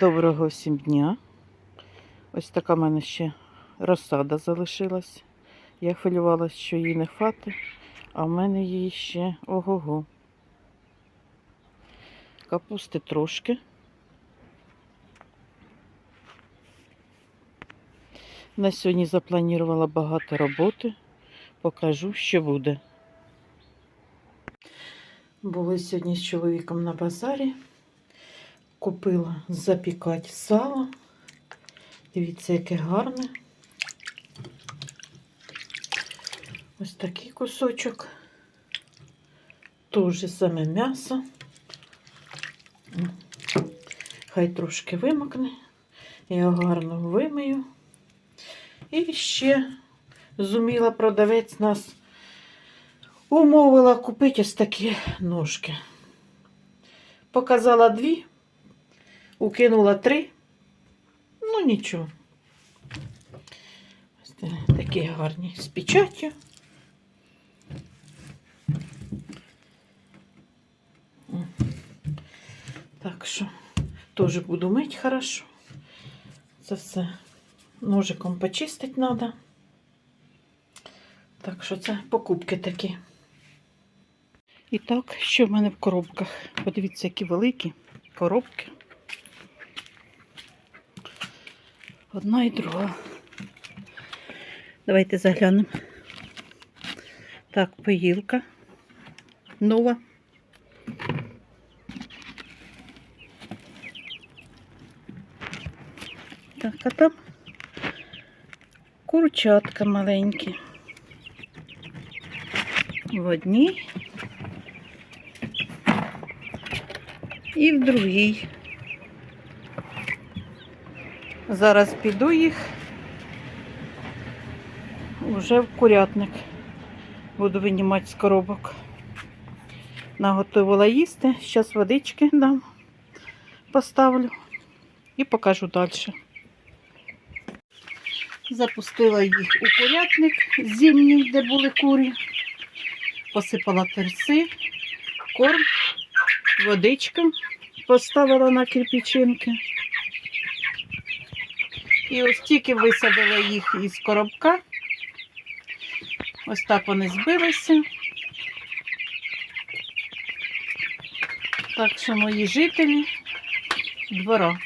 Доброго всім дня. Ось така в мене ще розсада залишилась. Я хвилювалася, що її не хвати, а в мене її ще ого-го. Капусти трошки. На сьогодні запланувала багато роботи. Покажу, що буде. Були сьогодні з чоловіком на базарі. Купила запікати сало. Дивіться, яке гарне. Ось такий кусочок. Теж саме м'ясо. Хай трошки вимокне. Я його гарно вимию. І ще зуміла продавець нас умовила купити ось такі ножки. Показала дві, укинула три. Ну нічого. Такі гарні з печаттю. Так що теж буду мити хорошо. Це все ножиком почистити треба. Так що це покупки такі. І так, що в мене в коробках? Подивіться, які великі коробки. Одна і друга. Давайте заглянемо. Так, поїлка нова. Так, а там курчатка маленькі. В одній і в другій. Зараз піду їх вже в курятник. Буду винімати з коробок. Наготовила їсти. Зараз водички дам, поставлю і покажу далі. Запустила їх у курятник зимній, де були курі. Посипала терси, корм, водичка поставила на кирпичинки. І ось тільки висадила їх із коробка. Ось так вони збилися. Так що мої жителі двора.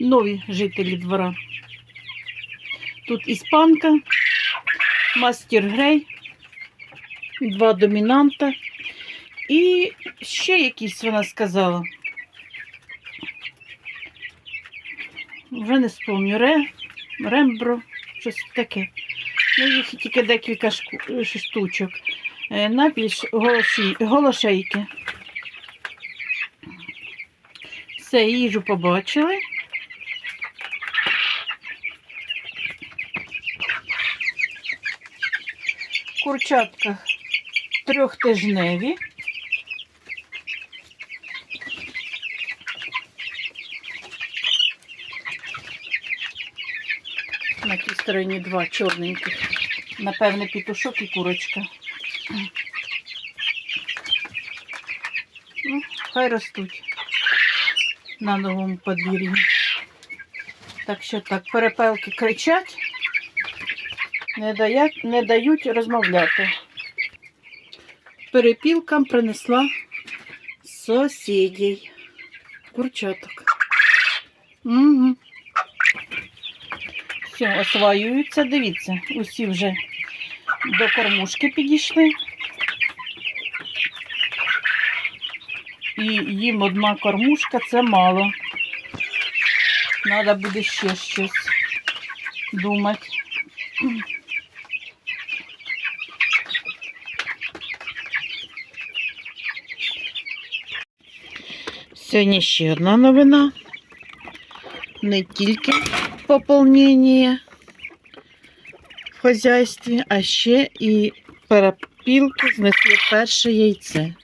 Нові жителі двора. Тут іспанка, мастер грей, два домінанта і ще якісь вона сказала. Вже не спомню. Ре, рембро, щось таке. Ну, їх тільки декілька штучок. Е, На голоші, голошейки. Все, їжу побачили. Курчатка трьохтижневі. На тій стороні два чорненьких. Напевне, пітушок і курочка. Ну, хай ростуть на новому подвір'ї. Так що так, перепелки кричать, не дають, не дають розмовляти. Перепілкам принесла сусідей. Курчаток. Угу. Все, осваюються, дивіться, усі вже до кормушки підійшли. І їм одна кормушка це мало. Треба буде ще щось думати. Сьогодні ще одна новина. Не тільки поповнення в хазяйстві, а ще і перепілки знесли перше яйце.